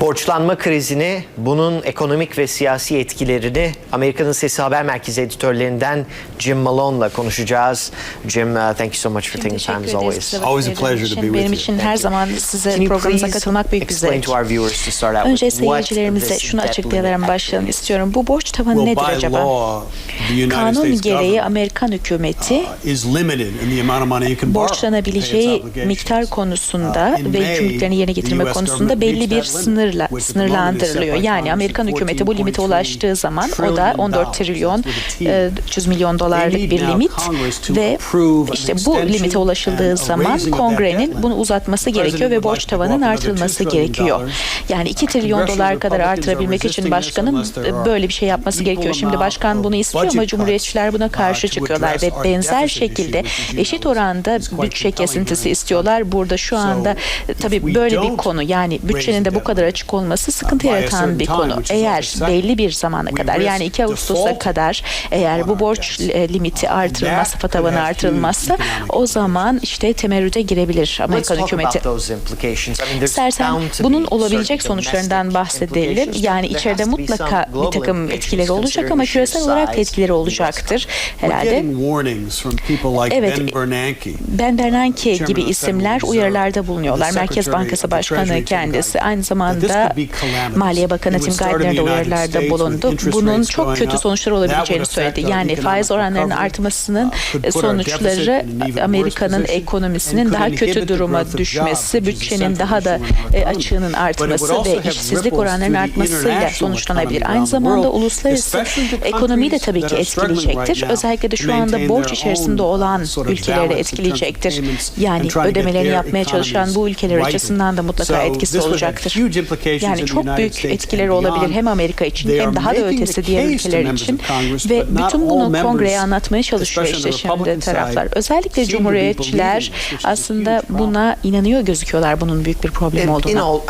Borçlanma krizini, bunun ekonomik ve siyasi etkilerini Amerika'nın Sesi Haber Merkezi editörlerinden Jim Malone'la konuşacağız. Jim, uh, thank you so much for taking time as always. Always a pleasure to be with you. Benim için her zaman size programınıza katılmak büyük bir zevk. Önce seyircilerimize şunu açıklayarak başlayalım istiyorum. Bu borç tavanı nedir acaba? Kanun gereği Amerikan hükümeti borçlanabileceği miktar konusunda ve yükümlülüklerini yerine getirme konusunda belli bir sınır sınırla sınırlandırılıyor. Yani Amerikan hükümeti bu limite ulaştığı zaman o da 14 trilyon 300 e, milyon dolarlık bir limit ve işte bu limite ulaşıldığı zaman kongrenin bunu uzatması gerekiyor ve borç tavanın artırılması gerekiyor. Yani 2 trilyon dolar kadar artırabilmek için başkanın böyle bir şey yapması gerekiyor. Şimdi başkan bunu istiyor ama cumhuriyetçiler buna karşı çıkıyorlar ve benzer şekilde eşit oranda bütçe kesintisi istiyorlar. Burada şu anda tabii böyle bir konu yani bütçenin de bu kadar açık açık olması sıkıntı yaratan bir konu. Eğer belli bir zamana kadar yani 2 Ağustos'a kadar eğer bu borç e, limiti artırılmazsa, fatavanı artırılmazsa o zaman işte temerrüde girebilir Amerikan hükümeti. İstersen bunun olabilecek sonuçlarından bahsedelim. Yani içeride mutlaka bir takım etkileri olacak ama küresel olarak etkileri olacaktır herhalde. Evet, Ben e, Bernanke gibi isimler uyarılarda bulunuyorlar. Merkez Bankası Başkanı kendisi aynı zamanda uyarılarda Maliye Bakanı Tim Geithner de uyarılarda bulundu. Bunun çok kötü sonuçlar olabileceğini söyledi. Yani faiz oranlarının artmasının e, sonuçları Amerika'nın ekonomisinin daha kötü duruma düşmesi, bütçenin daha da e, açığının artması ve işsizlik oranlarının artmasıyla sonuçlanabilir. Aynı zamanda uluslararası ekonomiyi de tabii ki etkileyecektir. Özellikle de şu anda borç içerisinde olan ülkeleri etkileyecektir. Yani ödemelerini yapmaya çalışan bu ülkeler açısından da mutlaka etkisi olacaktır yani çok büyük etkileri olabilir hem Amerika için hem daha da ötesi diğer ülkeler için ve bütün bunu kongreye anlatmaya çalışıyor işte şimdi taraflar. Özellikle cumhuriyetçiler aslında buna inanıyor gözüküyorlar bunun büyük bir problem olduğuna.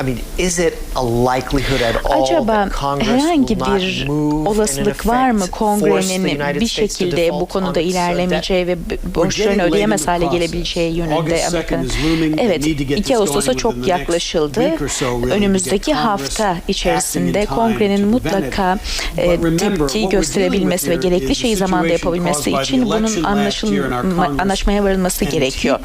Acaba herhangi bir olasılık var mı kongrenin bir şekilde bu konuda ilerlemeyeceği ve borçlarını ödeyemez hale gelebileceği yönünde Amerika'nın? Evet, 2 Ağustos'a çok yaklaşıldı. Önümüzdeki önümüzdeki hafta içerisinde kongrenin mutlaka e, tepki gösterebilmesi ve gerekli şeyi zamanda yapabilmesi için bunun anlaşmaya varılması gerekiyor.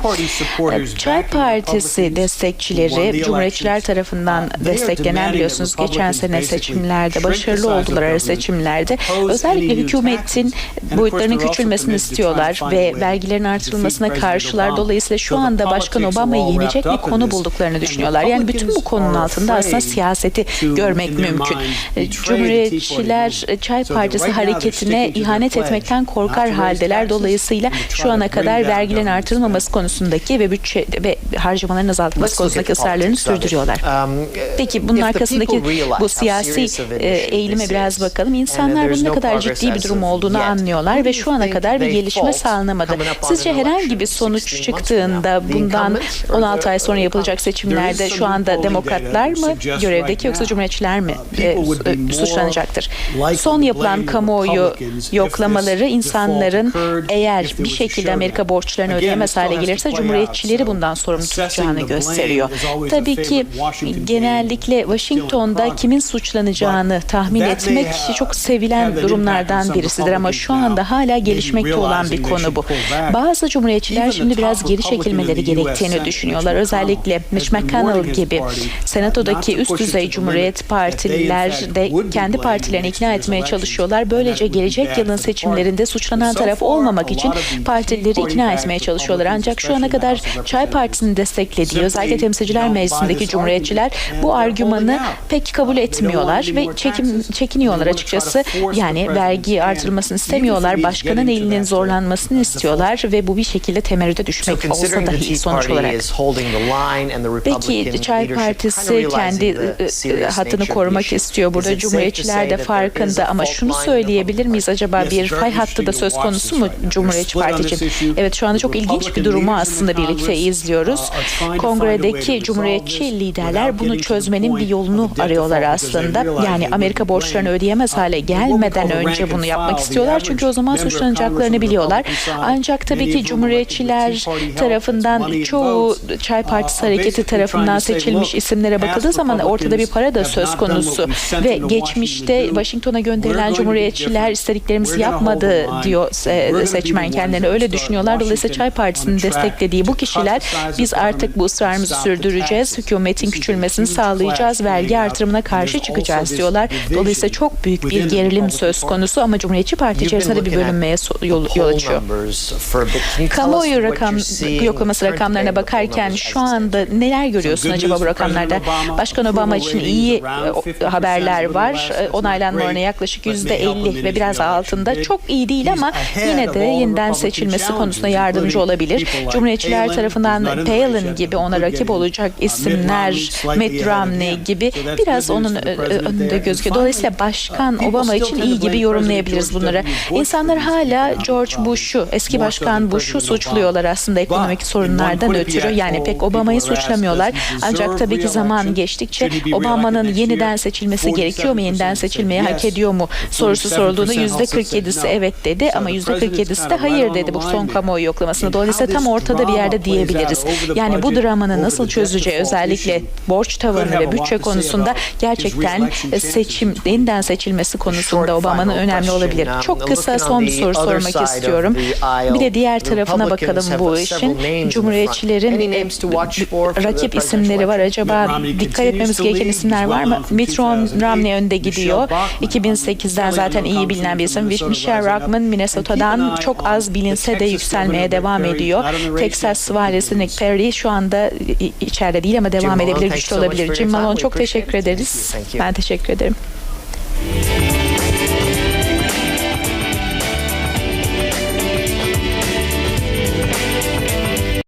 E, Çay Partisi destekçileri Cumhuriyetçiler tarafından desteklenen biliyorsunuz geçen sene seçimlerde başarılı oldular seçimlerde. Özellikle hükümetin boyutlarının küçülmesini istiyorlar ve vergilerin artırılmasına karşılar. Dolayısıyla şu anda Başkan Obama'yı yenecek bir konu bulduklarını düşünüyorlar. Yani bütün bu konunun altında aslında siyaseti görmek mümkün. E, Cumhuriyetçiler e, Çay Partisi hareketine ihanet etmekten korkar haldeler. Dolayısıyla şu ana kadar vergilerin artırılmaması konusundaki ve bütçe ve harcamaların azaltılması konusundaki ısrarlarını sürdürüyorlar. Peki bunun arkasındaki bu siyasi e, eğilime biraz bakalım. İnsanlar bunun ne kadar ciddi bir durum olduğunu anlıyorlar ve şu ana kadar bir gelişme sağlanamadı. Sizce herhangi bir sonuç çıktığında bundan 16 ay sonra yapılacak seçimlerde şu anda demokratlar mı görevdeki yoksa cumhuriyetçiler mi e, suçlanacaktır? Son yapılan kamuoyu yoklamaları insanların eğer bir şekilde Amerika borçlarını ödeyemez hale gelirse cumhuriyetçileri bundan sorumlu tutacağını gösteriyor. Tabii ki genellikle Washington'da kimin suçlanacağını tahmin etmek çok sevilen durumlardan birisidir ama şu anda hala gelişmekte olan bir konu bu. Bazı cumhuriyetçiler şimdi biraz geri çekilmeleri gerektiğini düşünüyorlar. Özellikle Mitch McConnell gibi senatodaki üst düzey Cumhuriyet Partililer de kendi partilerini ikna etmeye çalışıyorlar. Böylece gelecek yılın seçimlerinde suçlanan taraf olmamak için partileri ikna etmeye çalışıyorlar. Ancak şu ana kadar Çay Partisi'ni desteklediği özellikle Temsilciler Meclisi'ndeki Cumhuriyetçiler bu argümanı pek kabul etmiyorlar ve çekim, çekiniyorlar açıkçası. Yani vergi artırılmasını istemiyorlar. Başkanın elinin zorlanmasını istiyorlar ve bu bir şekilde temerrüde düşmek olsa dahi sonuç olarak. Peki Çay Partisi kendi there is farkında a ama fault şunu line in the söyleyebilir Republican miyiz? Acaba bir fay hattı da söz konusu mu. Cumhuriyetçi Parti için? Evet şu anda çok ilginç bir durumu aslında birlikte izliyoruz. uh, Kongredeki Cumhuriyetçi liderler bunu çözmenin bir yolunu arıyorlar aslında. Yani Amerika borçlarını blamed. ödeyemez hale Uh, gelmeden önce bunu yapmak istiyorlar. Çünkü o zaman suçlanacaklarını biliyorlar. Ancak tabii ki Cumhuriyetçiler tarafından çoğu Çay uh, Partisi are hareketi tarafından seçilmiş isimlere bakıldığı zaman zaman ortada bir para da söz konusu ve geçmişte Washington'a gönderilen cumhuriyetçiler istediklerimizi yapmadı diyor e, seçmen kendilerine öyle düşünüyorlar. Dolayısıyla Çay Partisi'nin desteklediği bu kişiler biz artık bu ısrarımızı sürdüreceğiz. Hükümetin küçülmesini sağlayacağız. Vergi artırımına karşı çıkacağız diyorlar. Dolayısıyla çok büyük bir gerilim söz konusu ama Cumhuriyetçi Parti içerisinde de bir bölünmeye yol, yol açıyor. Kamuoyu rakam yoklaması rakamlarına bakarken şu anda neler görüyorsun acaba bu rakamlarda? Başkan Obama için iyi e, haberler var. E, Onaylanma oranı yaklaşık yüzde 50 ve biraz altında. Çok iyi değil ama yine de yeniden seçilmesi konusunda yardımcı olabilir. Cumhuriyetçiler tarafından Palin gibi ona rakip olacak isimler, Mitt Romney gibi biraz onun önünde gözüküyor. Dolayısıyla Başkan Obama için iyi gibi yorumlayabiliriz bunları. İnsanlar hala George Bush'u, eski başkan Bush'u suçluyorlar aslında ekonomik sorunlardan ötürü. Yani pek Obama'yı suçlamıyorlar. Ancak tabii ki zaman geçtikçe Obama'nın yeniden seçilmesi gerekiyor mu, yeniden seçilmeyi hak ediyor mu sorusu sorulduğunda yüzde 47'si evet dedi ama yüzde 47'si de hayır dedi bu son kamuoyu yoklamasında. Dolayısıyla tam ortada bir yerde diyebiliriz. Yani bu dramanın nasıl çözüleceği özellikle borç tavanı ve bütçe konusunda gerçekten seçim, yeniden seçilmesi konusunda Obama'nın önemli olabilir. Çok kısa son bir soru sormak istiyorum. Bir de diğer tarafına bakalım bu işin. Cumhuriyetçilerin e, rakip isimleri var. Acaba dikkat etmemiz gereken isimler var mı? Mitt Romney önde gidiyor. 2008'den zaten iyi bilinen bir isim. Michelle Rockman Minnesota'dan çok az bilinse de yükselmeye devam ediyor. Texas valisi Nick Perry şu anda içeride değil ama devam edebilir, güçlü olabilir. Jim. Malone çok teşekkür ederiz. Ben teşekkür ederim.